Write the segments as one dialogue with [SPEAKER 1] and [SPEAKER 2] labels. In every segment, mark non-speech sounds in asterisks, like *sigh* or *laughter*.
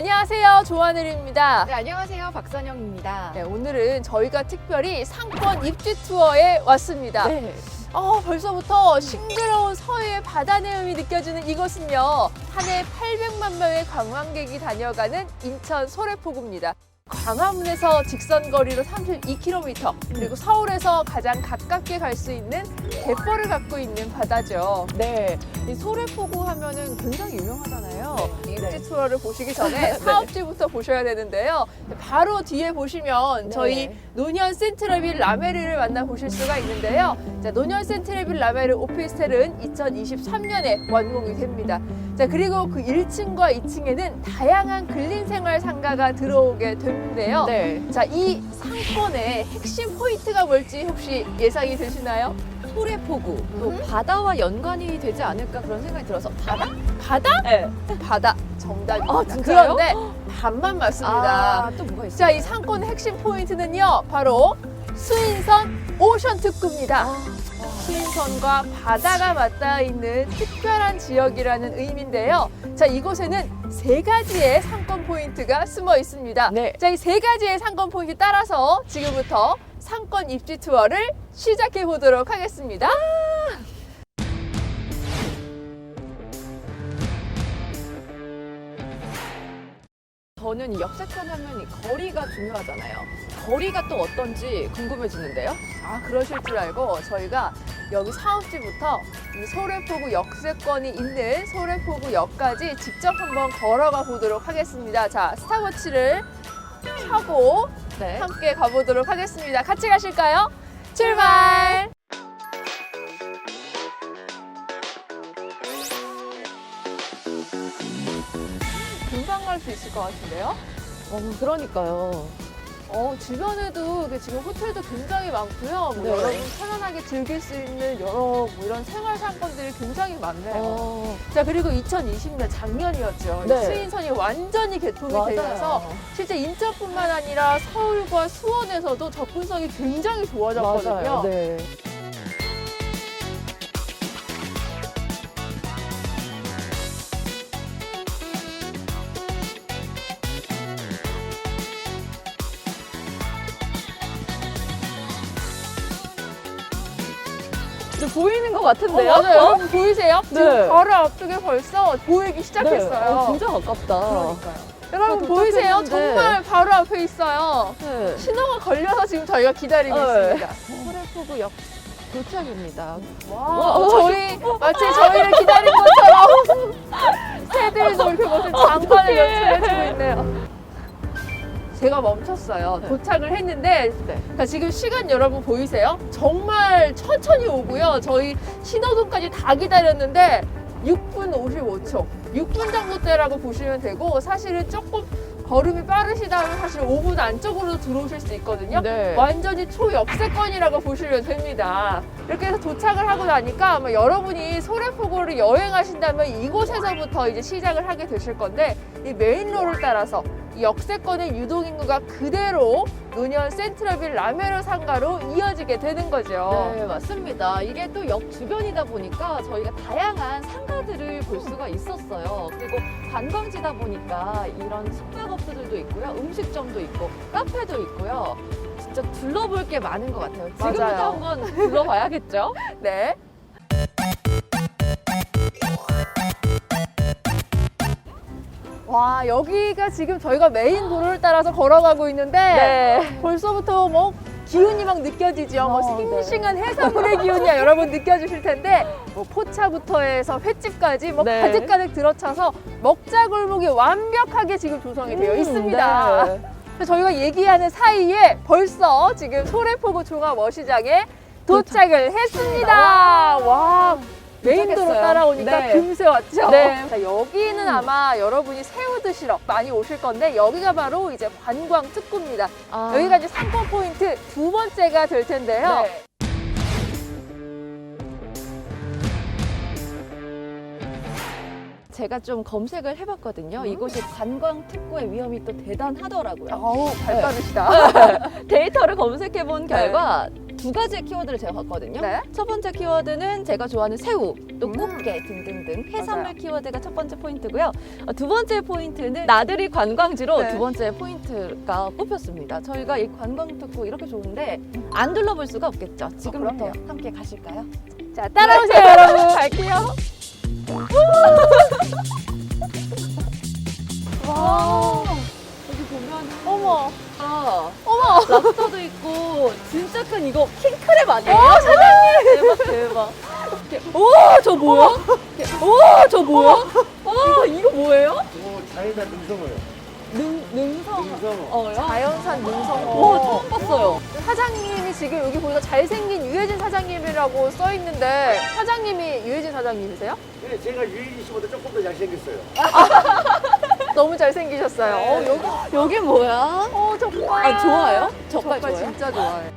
[SPEAKER 1] 안녕하세요. 조하늘입니다.
[SPEAKER 2] 네, 안녕하세요. 박선영입니다.
[SPEAKER 1] 네, 오늘은 저희가 특별히 상권 입지 투어에 왔습니다.
[SPEAKER 2] 네.
[SPEAKER 1] 어, 벌써부터 싱그러운 서해의 바다 내음이 느껴지는 이곳은요. 한 해 800만 명의 관광객이 다녀가는 인천 소래포구입니다. 광화문에서 직선 거리로 32km, 그리고 서울에서 가장 가깝게 갈 수 있는 갯벌을 갖고 있는 바다죠.
[SPEAKER 2] 네. 이 소래포구 하면은 굉장히 유명하잖아요.
[SPEAKER 1] 입지
[SPEAKER 2] 네.
[SPEAKER 1] 투어를 보시기 전에 *laughs* 사업지부터 보셔야 되는데요. 바로 뒤에 보시면
[SPEAKER 2] 네.
[SPEAKER 1] 저희 노년 센트럴빌 라메르를 만나보실 수가 있는데요. 자, 노년 센트럴빌 라메르 오피스텔은 2023년에 완공이 됩니다. 자, 그리고 그 1층과 2층에는 다양한 근린 생활 상가가 들어오게 되는데요.
[SPEAKER 2] 네.
[SPEAKER 1] 자, 이 상권의 핵심 포인트가 뭘지 혹시 예상이 되시나요?
[SPEAKER 2] 소래포구. 또
[SPEAKER 1] 음.
[SPEAKER 2] 바다와 연관이 되지 않을까 그런 생각이 들어서 바다?
[SPEAKER 1] 바다?
[SPEAKER 2] 네.
[SPEAKER 1] 바다. 정답입니다.
[SPEAKER 2] 아, 진짜요?
[SPEAKER 1] 그런데 반만 맞습니다.
[SPEAKER 2] 아, 또 뭐가 있어요?
[SPEAKER 1] 자, 이 상권의 핵심 포인트는요, 바로 수인선 오션 특구입니다.
[SPEAKER 2] 아,
[SPEAKER 1] 수인선과 바다가 맞닿아 있는 특별한 지역이라는 의미인데요. 자, 이곳에는 세 가지의 상권 포인트가 숨어 있습니다.
[SPEAKER 2] 네.
[SPEAKER 1] 자, 이 세 가지의 상권 포인트 따라서 지금부터 상권 입지 투어를 시작해 보도록 하겠습니다.
[SPEAKER 2] 저는 이 역세권 하면 이 거리가 중요하잖아요. 거리가 또 어떤지 궁금해지는데요.
[SPEAKER 1] 아, 그러실 줄 알고 저희가 여기 사업지부터 이 소래포구 역세권이 있는 소래포구역까지 직접 한번 걸어가 보도록 하겠습니다. 자, 스타워치를 켜고
[SPEAKER 2] 네.
[SPEAKER 1] 함께 가보도록 하겠습니다. 같이 가실까요? 출발! 있을 것 같은데요?
[SPEAKER 2] 어, 그러니까요.
[SPEAKER 1] 어, 주변에도 이게 지금 호텔도 굉장히 많고요. 뭐
[SPEAKER 2] 네.
[SPEAKER 1] 여러분 편안하게 즐길 수 있는 여러 뭐 이런 생활 상권들이 굉장히 많네요.
[SPEAKER 2] 어,
[SPEAKER 1] 자, 그리고 2020년 작년이었죠.
[SPEAKER 2] 네.
[SPEAKER 1] 수인선이 완전히 개통이
[SPEAKER 2] 맞아요.
[SPEAKER 1] 되면서 실제 인천뿐만 아니라 서울과 수원에서도 접근성이 굉장히 좋아졌거든요.
[SPEAKER 2] 맞아요. 네. 같은데요?
[SPEAKER 1] 맞아요. 여러분 보이세요?
[SPEAKER 2] 네.
[SPEAKER 1] 지금 바로 앞쪽에 벌써 보이기 시작했어요.
[SPEAKER 2] 네. 어, 진짜 가깝다.
[SPEAKER 1] 그러니까요. 여러분
[SPEAKER 2] 저
[SPEAKER 1] 보이세요?
[SPEAKER 2] 도착했는데.
[SPEAKER 1] 정말 바로 앞에 있어요.
[SPEAKER 2] 네.
[SPEAKER 1] 신호가 걸려서 지금 저희가 기다리고
[SPEAKER 2] 네.
[SPEAKER 1] 있습니다.
[SPEAKER 2] 소래포구 역 도착입니다.
[SPEAKER 1] 와,
[SPEAKER 2] 어,
[SPEAKER 1] 저희 마치 저희를 기다린 것처럼 *laughs* 이렇게 무슨 장관을 연출해주고 있네요. 제가 멈췄어요.
[SPEAKER 2] 네.
[SPEAKER 1] 도착을 했는데
[SPEAKER 2] 네.
[SPEAKER 1] 자, 지금 시간 여러분 보이세요? 정말 천천히 오고요. 저희 신호등까지 다 기다렸는데 6분 55초. 6분 정도 때라고 보시면 되고 사실은 조금 걸음이 빠르시다면 사실 5분 안쪽으로 들어오실 수 있거든요.
[SPEAKER 2] 네.
[SPEAKER 1] 완전히 초역세권이라고 보시면 됩니다. 이렇게 해서 도착을 하고 나니까 아마 여러분이 소래포구를 여행하신다면 이곳에서부터 이제 시작을 하게 되실 건데 이 메인로를 따라서 이 역세권의 유동인구가 그대로 노년 센트럴빌 라메르 상가로 이어지게 되는 거죠.
[SPEAKER 2] 네, 맞습니다. 이게 또 역 주변이다 보니까 저희가 다양한 상가들을 볼 수가 있었어요. 그리고 관광지다 보니까 이런 숙박업소들도 있고요. 음식점도 있고, 카페도 있고요. 진짜 둘러볼 게 많은 것 같아요. 지금부터
[SPEAKER 1] 맞아요.
[SPEAKER 2] 한번 둘러봐야겠죠? *laughs*
[SPEAKER 1] 네. 와, 여기가 지금 저희가 메인 도로를 따라서 걸어가고 있는데
[SPEAKER 2] 네.
[SPEAKER 1] 벌써부터 뭐 기운이 막 느껴지죠. 뭐
[SPEAKER 2] 어, 네.
[SPEAKER 1] 싱싱한 해산물의 기운이야 여러분 느껴지실 텐데 뭐 포차부터 해서 횟집까지 뭐
[SPEAKER 2] 네.
[SPEAKER 1] 가득가득 들어차서 먹자 골목이 완벽하게 지금 조성이 되어 있습니다.
[SPEAKER 2] 네.
[SPEAKER 1] 저희가 얘기하는 사이에 벌써 지금 소래포구 종합 어시장에 도착을 했습니다. 와. 메인도로
[SPEAKER 2] 도착했어요.
[SPEAKER 1] 따라오니까
[SPEAKER 2] 네.
[SPEAKER 1] 금세 왔죠?
[SPEAKER 2] 네.
[SPEAKER 1] 자, 여기는 아마 여러분이 새우 드시러 많이 오실 건데 여기가 바로 이제 관광 특구입니다.
[SPEAKER 2] 아,
[SPEAKER 1] 여기가 이제 상권 포인트 두 번째가 될 텐데요.
[SPEAKER 2] 네. 제가 좀 검색을 해봤거든요.
[SPEAKER 1] 음.
[SPEAKER 2] 이곳이 관광 특구의 위험이 또 대단하더라고요.
[SPEAKER 1] 어우, 발 빠르시다. *laughs*
[SPEAKER 2] 데이터를 검색해 본
[SPEAKER 1] 네.
[SPEAKER 2] 결과 두 가지의 키워드를 제가 봤거든요.
[SPEAKER 1] 네.
[SPEAKER 2] 첫 번째 키워드는 제가 좋아하는 새우, 또
[SPEAKER 1] 음.
[SPEAKER 2] 꽃게 등등등 해산물
[SPEAKER 1] 맞아요.
[SPEAKER 2] 키워드가 첫 번째 포인트고요. 어, 두 번째 포인트는 나들이 관광지로
[SPEAKER 1] 네.
[SPEAKER 2] 두 번째 포인트가 꼽혔습니다. 저희가 이 관광 특구 이렇게 좋은데 안 둘러볼 수가 없겠죠. 지금부터
[SPEAKER 1] 어, 그럼요.
[SPEAKER 2] 함께 가실까요?
[SPEAKER 1] 자, 따라오세요, 여러분. 갈게요. *laughs* 와, 어머,
[SPEAKER 2] 아,
[SPEAKER 1] 어머.
[SPEAKER 2] 랍스터도 있고 진짜 큰 이거 킹크랩 아니에요? 사장님 대박 대박. 오, 저 뭐야? 오, 저 뭐야? 와, 이거 뭐예요?
[SPEAKER 3] 오, 자연산 능성어요.
[SPEAKER 2] 능 능성.
[SPEAKER 3] 능성어.
[SPEAKER 2] 어요?
[SPEAKER 1] 자연산 능성어.
[SPEAKER 2] 오, 처음 봤어요.
[SPEAKER 1] 사장님이 지금 여기 보니까 잘생긴 유해진 사장님이라고 써 있는데 사장님이 유해진 사장님이세요?
[SPEAKER 3] 네, 제가 유인이 씨보다 조금 더 잘생겼어요. *laughs*
[SPEAKER 1] 너무 잘생기셨어요. 어, 여기,
[SPEAKER 2] 여기 뭐야?
[SPEAKER 1] 어, 젓갈.
[SPEAKER 2] 아, 좋아요? 젓갈
[SPEAKER 1] 젓갈
[SPEAKER 2] 좋아요?
[SPEAKER 1] 진짜 좋아해.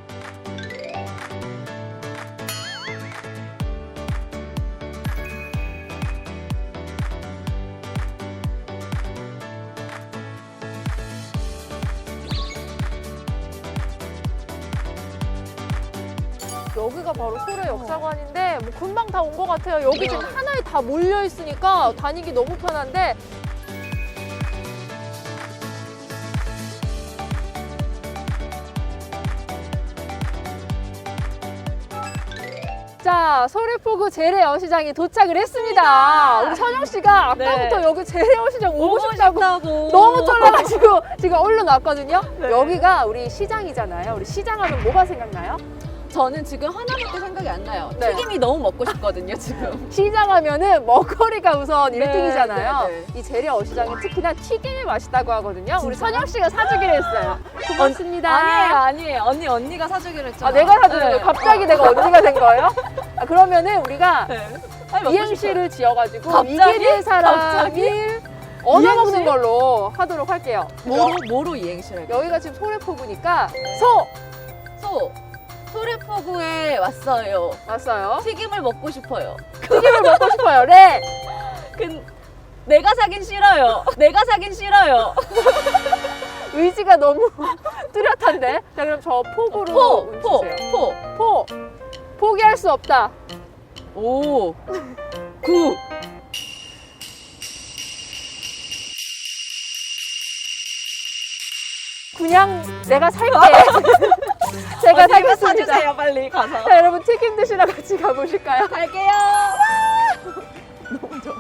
[SPEAKER 1] 여기가 바로 소래 역사관인데 뭐 금방 다 온 것 같아요. 여기 지금 하나에 다 몰려 있으니까 다니기 너무 편한데 자, 소래포구 재래어 시장에 도착을 했습니다. 우리 선영 씨가 아까부터
[SPEAKER 2] 네.
[SPEAKER 1] 여기 재래어 시장 오고 싶다고
[SPEAKER 2] 싶다고.
[SPEAKER 1] 너무 쫄라가지고 지금 얼른 왔거든요.
[SPEAKER 2] 네.
[SPEAKER 1] 여기가 우리 시장이잖아요. 우리 시장하면 뭐가 생각나요?
[SPEAKER 2] 저는 지금 하나밖에 생각이 안 나요.
[SPEAKER 1] 네.
[SPEAKER 2] 튀김이 너무 먹고 싶거든요, 지금. *laughs*
[SPEAKER 1] 시장하면은 먹거리가 우선
[SPEAKER 2] 네,
[SPEAKER 1] 1등이잖아요.
[SPEAKER 2] 네,
[SPEAKER 1] 이 재래어 시장에 특히나 튀김이 맛있다고 하거든요. 우리? 선영 씨가 사주기로 했어요. 고맙습니다.
[SPEAKER 2] 아니에요, 아니에요. 언니, 언니가 사주기로 했잖아.
[SPEAKER 1] 아, 내가 사주는
[SPEAKER 2] 네.
[SPEAKER 1] 거예요? 갑자기 내가 언니가 된 거예요? 아, 그러면은 우리가
[SPEAKER 2] 네. 아니, 먹고 싶어요.
[SPEAKER 1] 이행시를 지어가지고
[SPEAKER 2] 갑자기?
[SPEAKER 1] 이기는 사람이? 얻어먹는
[SPEAKER 2] 이행시?
[SPEAKER 1] 걸로 하도록 할게요.
[SPEAKER 2] 뭐로, 뭐로 이행시를 할까요?
[SPEAKER 1] 여기가 지금 소래포구니까 소
[SPEAKER 2] 소. 소래포구에 왔어요.
[SPEAKER 1] 왔어요.
[SPEAKER 2] 튀김을 먹고 싶어요.
[SPEAKER 1] 튀김을 먹고 싶어요. 네.
[SPEAKER 2] 근 내가 사긴 싫어요. 내가 사긴 싫어요. *laughs*
[SPEAKER 1] 의지가 너무 *laughs* 뚜렷한데. 자 그럼 저 포구로
[SPEAKER 2] 포, 포,
[SPEAKER 1] 주세요.
[SPEAKER 2] 포.
[SPEAKER 1] 포. 포 기할 수 없다.
[SPEAKER 2] 오. 구.
[SPEAKER 1] 그냥 내가 살게. *laughs* 제가
[SPEAKER 2] 언니가
[SPEAKER 1] 사겠습니다.
[SPEAKER 2] 사주세요, 빨리 가서.
[SPEAKER 1] 자 여러분 튀김 드시러 같이 가보실까요?
[SPEAKER 2] 갈게요. *laughs* 너무 좋아.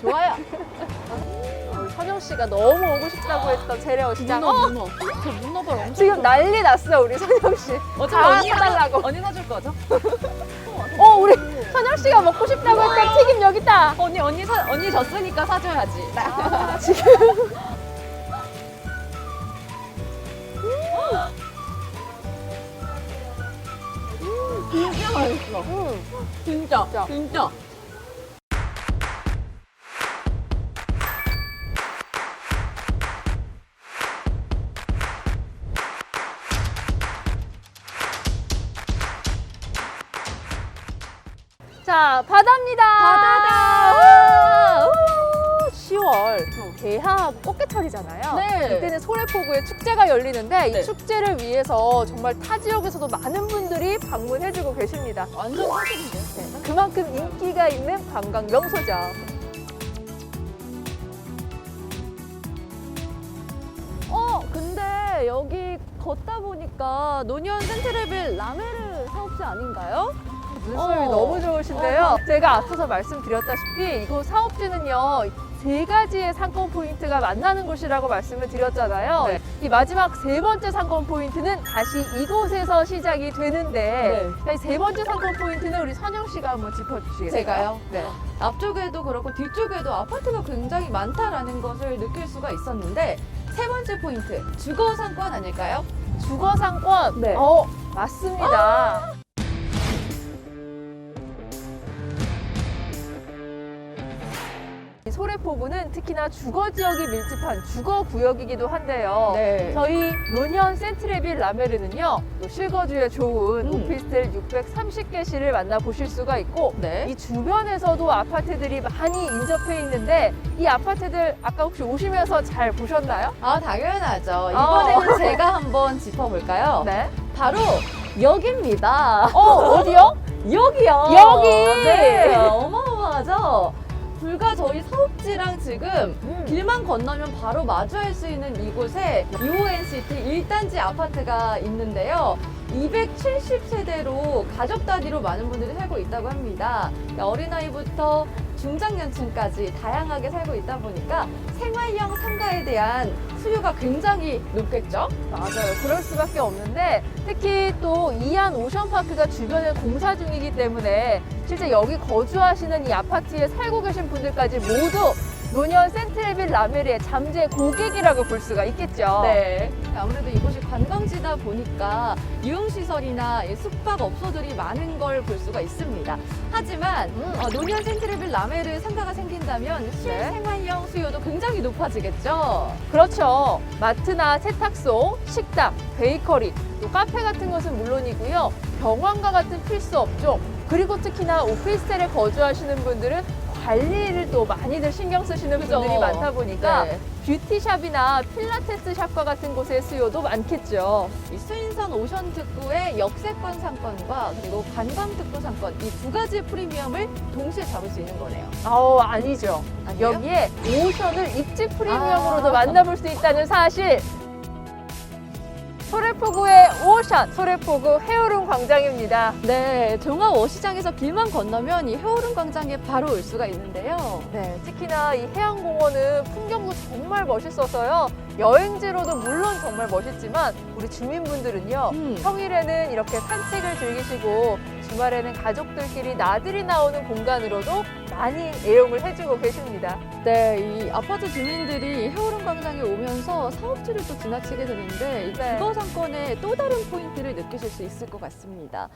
[SPEAKER 2] 좋아요. *laughs*
[SPEAKER 1] 선영 씨가 너무 오고 싶다고 했던 재래어 시장.
[SPEAKER 2] 문어,
[SPEAKER 1] 어,
[SPEAKER 2] 문어. 저 문어발 엄청
[SPEAKER 1] 지금 난리 났어 우리 선영 씨.
[SPEAKER 2] 어차피
[SPEAKER 1] 다
[SPEAKER 2] 언니가
[SPEAKER 1] 사달라고.
[SPEAKER 2] 언니 사줄 거죠?
[SPEAKER 1] 어 우리 선영 씨가 먹고 싶다고 했던 튀김 여기 있다.
[SPEAKER 2] 언니 언니 사 언니 졌으니까 사줘야지.
[SPEAKER 1] 아, *laughs* 지금
[SPEAKER 2] 진짜 맛있어.
[SPEAKER 1] 음. 진짜.
[SPEAKER 2] 진짜.
[SPEAKER 1] 자 바다입니다.
[SPEAKER 2] 바다다.
[SPEAKER 1] 우! 10월 개하하고 꽃게철이잖아요.
[SPEAKER 2] 네.
[SPEAKER 1] 이때는 소래포구에 축제가 열리는데
[SPEAKER 2] 네.
[SPEAKER 1] 이 축제를 위해서 정말 타 지역에서도 많은 분들이 방문해주고 계십니다.
[SPEAKER 2] 완전 사실인데요.
[SPEAKER 1] 네, 그만큼 인기가 있는 관광 명소죠.
[SPEAKER 2] 어, 근데 여기 걷다 보니까 노년 센트레빌 라메르 사업지 아닌가요?
[SPEAKER 1] 눈썹이
[SPEAKER 2] 어.
[SPEAKER 1] 너무 좋으신데요. 제가 앞서서 말씀드렸다시피 이곳 사업지는요. 세 가지의 상권 포인트가 만나는 곳이라고 말씀을 드렸잖아요.
[SPEAKER 2] 네.
[SPEAKER 1] 이 마지막 세 번째 상권 포인트는 다시 이곳에서 시작이 되는데 이세 번째 상권 포인트는 우리 선영 씨가 한번 짚어주시겠어요?
[SPEAKER 2] 제가요?
[SPEAKER 1] 네.
[SPEAKER 2] 앞쪽에도 그렇고 뒤쪽에도 아파트가 굉장히 많다라는 것을 느낄 수가 있었는데 세 번째 포인트 주거 상권 아닐까요?
[SPEAKER 1] 주거 상권.
[SPEAKER 2] 네.
[SPEAKER 1] 어, 맞습니다. 이 소래포구는 특히나 주거 지역이 밀집한 주거 구역이기도 한데요.
[SPEAKER 2] 네.
[SPEAKER 1] 저희 노년 센트레빌 라메르는요, 또 실거주에 좋은
[SPEAKER 2] 음.
[SPEAKER 1] 오피스텔 630개실을 만나 보실 수가 있고,
[SPEAKER 2] 네.
[SPEAKER 1] 이 주변에서도 아파트들이 많이 인접해 있는데, 이 아파트들 아까 혹시 오시면서 잘 보셨나요?
[SPEAKER 2] 아 당연하죠.
[SPEAKER 1] 어.
[SPEAKER 2] 이번에는 제가 한번 짚어볼까요?
[SPEAKER 1] 네.
[SPEAKER 2] 바로 여기입니다.
[SPEAKER 1] 어, 어디요? *laughs*
[SPEAKER 2] 여기요.
[SPEAKER 1] 여기!
[SPEAKER 2] 네, 어마어마하죠. 불과 저희 사업지랑 지금
[SPEAKER 1] 음.
[SPEAKER 2] 길만 건너면 바로 마주할 수 있는 이곳에 UONCT 1단지 아파트가 있는데요. 270세대로 가족 단위로 많은 분들이 살고 있다고 합니다. 어린아이부터 중장년층까지 다양하게 살고 있다 보니까 생활형 상가에 대한 수요가 굉장히 높겠죠?
[SPEAKER 1] 맞아요. 그럴 수밖에 없는데 특히 또 이안 오션파크가 주변에 공사 중이기 때문에 실제 여기 거주하시는 이 아파트에 살고 계신 분들까지 모두 노년 센트레빌 라메리의 잠재 고객이라고 볼 수가 있겠죠.
[SPEAKER 2] 네. 아무래도 이곳이 관광지다 보니까 유흥시설이나 이 숙박업소들이 많은 걸 볼 수가 있습니다. 하지만
[SPEAKER 1] 음.
[SPEAKER 2] 어, 노년 센트레빌 라메르 상가가 생긴다면
[SPEAKER 1] 네.
[SPEAKER 2] 실생활형 수요도 굉장히 높아지겠죠?
[SPEAKER 1] 그렇죠. 마트나 세탁소, 식당, 베이커리, 또 카페 같은 것은 물론이고요. 병원과 같은 필수 업종, 그리고 특히나 오피스텔에 거주하시는 분들은 관리를 또 많이들 신경 쓰시는
[SPEAKER 2] 그죠.
[SPEAKER 1] 분들이 많다 보니까
[SPEAKER 2] 네.
[SPEAKER 1] 뷰티샵이나 필라테스 샵과 같은 곳의 수요도 많겠죠.
[SPEAKER 2] 이 수인선 오션 특구의 역세권 상권과 그리고 관광 특구 상권 이 두 가지 프리미엄을 동시에 잡을 수 있는 거네요.
[SPEAKER 1] 아우 아니죠.
[SPEAKER 2] 아니에요?
[SPEAKER 1] 여기에 오션을 입지 프리미엄으로도
[SPEAKER 2] 아.
[SPEAKER 1] 만나볼 수 있다는 사실. 소래포구의 오션, 소래포구 해오름 광장입니다.
[SPEAKER 2] 네, 종합 어시장에서 길만 건너면 이 해오름 광장에 바로 올 수가 있는데요.
[SPEAKER 1] 네, 특히나 이 해양공원은 풍경도 정말 멋있어서요. 여행지로도 물론 정말 멋있지만 우리 주민분들은요.
[SPEAKER 2] 음.
[SPEAKER 1] 평일에는 이렇게 산책을 즐기시고 주말에는 가족들끼리 나들이 나오는 공간으로도 많이 애용을 해주고 계십니다.
[SPEAKER 2] 네, 이 아파트 주민들이 해오름 광장에 오면서 사업지를 또 지나치게 되는데 이
[SPEAKER 1] 네.
[SPEAKER 2] 주거 상권의 또 다른 포인트를 느끼실 수 있을 것 같습니다.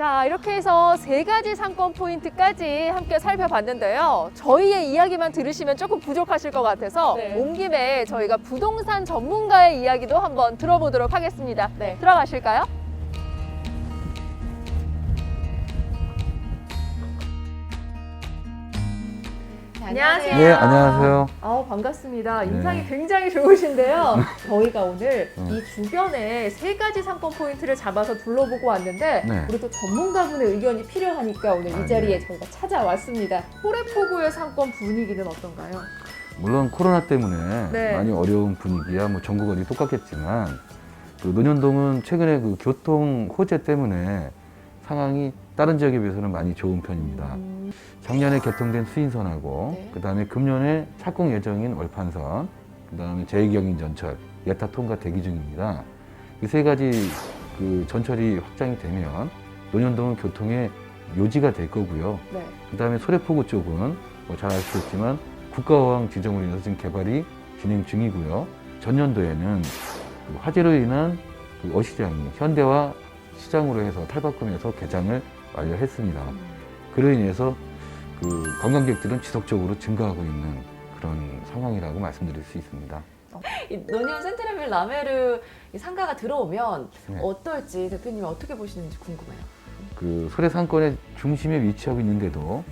[SPEAKER 1] 자, 이렇게 해서 세 가지 상권 포인트까지 함께 살펴봤는데요. 저희의 이야기만 들으시면 조금 부족하실 것 같아서
[SPEAKER 2] 네.
[SPEAKER 1] 온 김에 저희가 부동산 전문가의 이야기도 한번 들어보도록 하겠습니다.
[SPEAKER 2] 네.
[SPEAKER 1] 들어가실까요? 안녕하세요.
[SPEAKER 4] 네, 안녕하세요.
[SPEAKER 1] 아우 반갑습니다.
[SPEAKER 4] 네.
[SPEAKER 1] 인상이 굉장히 좋으신데요. *laughs* 저희가 오늘
[SPEAKER 4] 음.
[SPEAKER 1] 이 주변에 세 가지 상권 포인트를 잡아서 둘러보고 왔는데
[SPEAKER 4] 네.
[SPEAKER 1] 우리 또 전문가분의 의견이 필요하니까 오늘
[SPEAKER 4] 아,
[SPEAKER 1] 이 자리에
[SPEAKER 4] 네.
[SPEAKER 1] 저희가 찾아왔습니다. 호래포구의 상권 분위기는 어떤가요?
[SPEAKER 4] 물론 코로나 때문에
[SPEAKER 1] 네.
[SPEAKER 4] 많이 어려운 분위기야 뭐 전국 어디 똑같겠지만 그 논현동은 최근에 그 교통 호재 때문에 상황이 다른 지역에 비해서는 많이 좋은 편입니다.
[SPEAKER 1] 음,
[SPEAKER 4] 작년에 개통된 수인선하고
[SPEAKER 2] 네.
[SPEAKER 4] 그다음에 금년에 착공 예정인 월판선, 그다음에 제2경인 전철, 예타 통과 대기 중입니다. 이 세 가지 그 전철이 확장이 되면 논현동은 교통의 요지가 될 거고요.
[SPEAKER 1] 네.
[SPEAKER 4] 그다음에 소래포구 쪽은 뭐 잘 아시겠지만 국가어항 지정으로 인해서 지금 개발이 진행 중이고요. 전년도에는 그 화재로 인한 그 어시장이 현대화 시장으로 해서 탈바꿈해서 개장을 완료했습니다. 그로 인해서 그 관광객들은 지속적으로 증가하고 있는 그런 상황이라고 말씀드릴 수 있습니다.
[SPEAKER 2] 이 노년 센트레빌 라메르 이 상가가 들어오면
[SPEAKER 4] 네.
[SPEAKER 2] 어떨지 대표님이 어떻게 보시는지 궁금해요.
[SPEAKER 4] 그 소래 상권의 중심에 위치하고 있는데도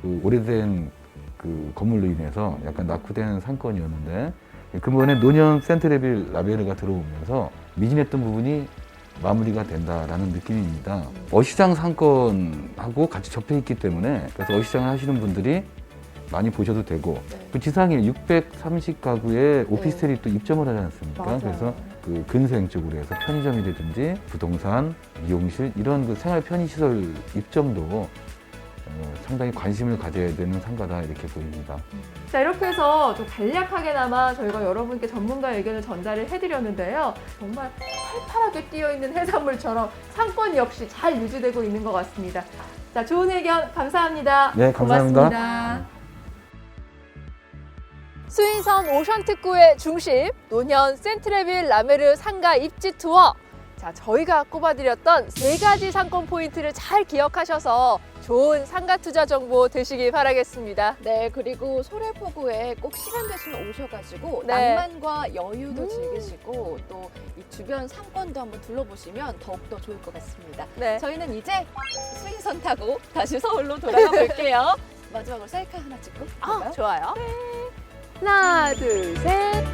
[SPEAKER 4] 그 오래된 그 건물로 인해서 약간 낙후된 상권이었는데 근본에 노년 센트레빌 라베르가 들어오면서 미진했던 부분이 마무리가 된다라는 느낌입니다. 어시장 상권하고 같이 접해 있기 때문에 그래서 어시장을 하시는 분들이 많이 보셔도 되고
[SPEAKER 2] 네.
[SPEAKER 4] 그 지상에 630가구의 오피스텔이 또 입점을 하지 않습니까?
[SPEAKER 1] 맞아요.
[SPEAKER 4] 그래서 그 근생 쪽으로 해서 편의점이라든지 부동산, 미용실 이런 그 생활 편의 시설 입점도 어, 상당히 관심을 가져야 되는 상가다 이렇게 보입니다.
[SPEAKER 1] 자 이렇게 해서 좀 간략하게나마 저희가 여러분께 전문가 의견을 전달을 해드렸는데요. 정말 활발하게 뛰어있는 해산물처럼 상권 역시 잘 유지되고 있는 것 같습니다. 자 좋은 의견 감사합니다.
[SPEAKER 4] 네, 감사합니다.
[SPEAKER 1] 고맙습니다. 수인선 오션 특구의 중심 노년 센트레빌 라메르 상가 입지 투어 자 저희가 꼽아드렸던 세 가지 상권 포인트를 잘 기억하셔서 좋은 상가 투자 정보 되시길 바라겠습니다.
[SPEAKER 2] 네, 그리고 소래포구에 꼭 시간 되시면 오셔가지고
[SPEAKER 1] 네.
[SPEAKER 2] 낭만과 여유도
[SPEAKER 1] 음.
[SPEAKER 2] 즐기시고 또 이 주변 상권도 한번 둘러보시면 더욱더 좋을 것 같습니다.
[SPEAKER 1] 네.
[SPEAKER 2] 저희는 이제 수인선 타고 다시 서울로 돌아가 볼게요. *laughs* 마지막으로 셀카 하나 찍고
[SPEAKER 1] 아? 좋아요. 하나, 둘, 셋.